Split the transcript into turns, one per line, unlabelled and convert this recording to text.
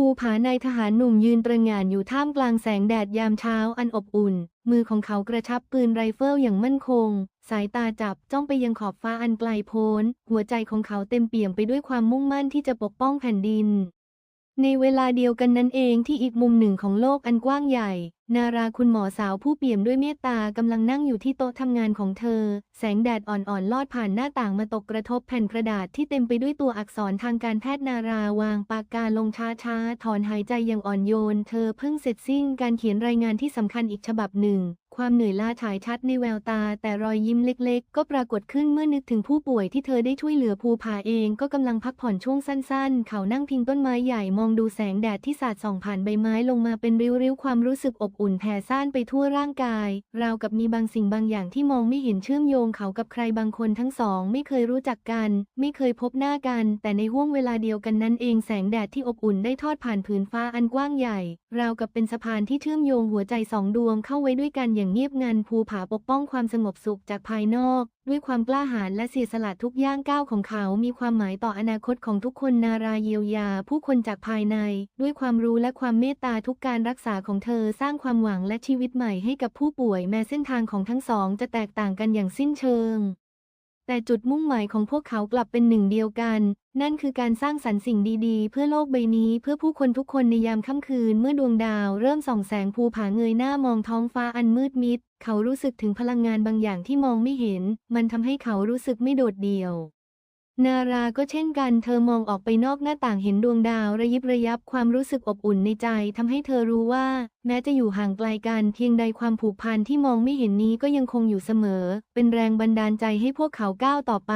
ภูผานายทหารหนุ่มยืนประหง่านอยู่ท่ามกลางแสงแดดยามเช้าอันอบอุ่น มือของเขากระชับปืนไรเฟิลอย่างมั่นคง สายตาจับจ้องไปยังขอบฟ้าอันไกลโพ้น หัวใจของเขาเต็มเปี่ยมไปด้วยความมุ่งมั่นที่จะปกป้องแผ่นดิน ในเวลาเดียวกันนั้นเองที่อีกมุมหนึ่งของโลกอันกว้างใหญ่ นาราคุณหมอสาวผู้เปี่ยมด้วยเมตตากำลังนั่งอยู่ที่โต๊ะทำงานของเธอ แสงแดดอ่อนๆลอดผ่านหน้าต่างมาตกกระทบแผ่นกระดาษที่เต็มไปด้วยตัวอักษรทางการแพทย์นาราวางปากกาลงช้าๆถอนหายใจอย่างอ่อนโยน เธอเพิ่งเสร็จสิ้นการเขียนรายงานที่สำคัญอีกฉบับหนึ่ง ความเหนื่อยล้าฉายชัดในแววตา แต่รอยยิ้มเล็กๆ ก็ปรากฏขึ้นเมื่อนึกถึงผู้ป่วยที่เธอได้ช่วยเหลือภูผาเองก็กำลังพักผ่อนช่วงสั้นๆ เขานั่งพิงต้นไม้ใหญ่มองดูแสงแดดที่สาดส่องผ่านใบไม้ลงมาเป็นริ้วๆ ความรู้สึกอบอุ่นแผ่ซ่านไปทั่วร่างกาย ราวกับมีบางสิ่งบางอย่างที่มองไม่เห็นเชื่อมโยงเขากับใครบางคนทั้งสอง ไม่เคยรู้จักกัน ไม่เคยพบหน้ากัน แต่ในห้วงเวลาเดียวกันนั้นเองแสงแดดที่อบอุ่นได้ทอดผ่านผืนฟ้าอันกว้างใหญ่ ราวกับเป็นสะพานที่เชื่อมโยงหัวใจสองดวงเข้าไว้ด้วยกันอย่างอย่างเงียบงันภูผาปกป้องความสงบสุขจากภายนอก ด้วยความกล้าหาญและเสียสละทุกย่างก้าวของเขา มีความหมายต่ออนาคตของทุกคนนาราเยียวยา ผู้คนจากภายใน ด้วยความรู้และความเมตตาทุกการรักษาของเธอสร้างความหวังและชีวิตใหม่ให้กับผู้ป่วย แม้เส้นทางของทั้งสองจะแตกต่างกันอย่างสิ้นเชิง แต่จุดมุ่งหมายของพวกเขากลับเป็นหนึ่งเดียวกัน นั่นคือการสร้างสรรค์สิ่งดีๆ เพื่อโลกใบนี้เพื่อผู้คนทุกคนในยามค่ำคืน เมื่อดวงดาวเริ่มส่องแสงภูผาเงยหน้ามองท้องฟ้าอันมืดมิด เขารู้สึกถึงพลังงานบางอย่างที่มองไม่เห็น มันทำให้เขารู้สึกไม่โดดเดี่ยว นาราก็เช่นกัน เธอมองออกไปนอกหน้าต่างเห็นดวงดาวระยิบระยับความรู้สึกอบอุ่นในใจทำให้เธอรู้ว่า แม้จะอยู่ห่างไกลกันเพียงใดความผูกพันที่มองไม่เห็นนี้ก็ยังคงอยู่เสมอ เป็นแรงบันดาลใจให้พวกเขาก้าวต่อไป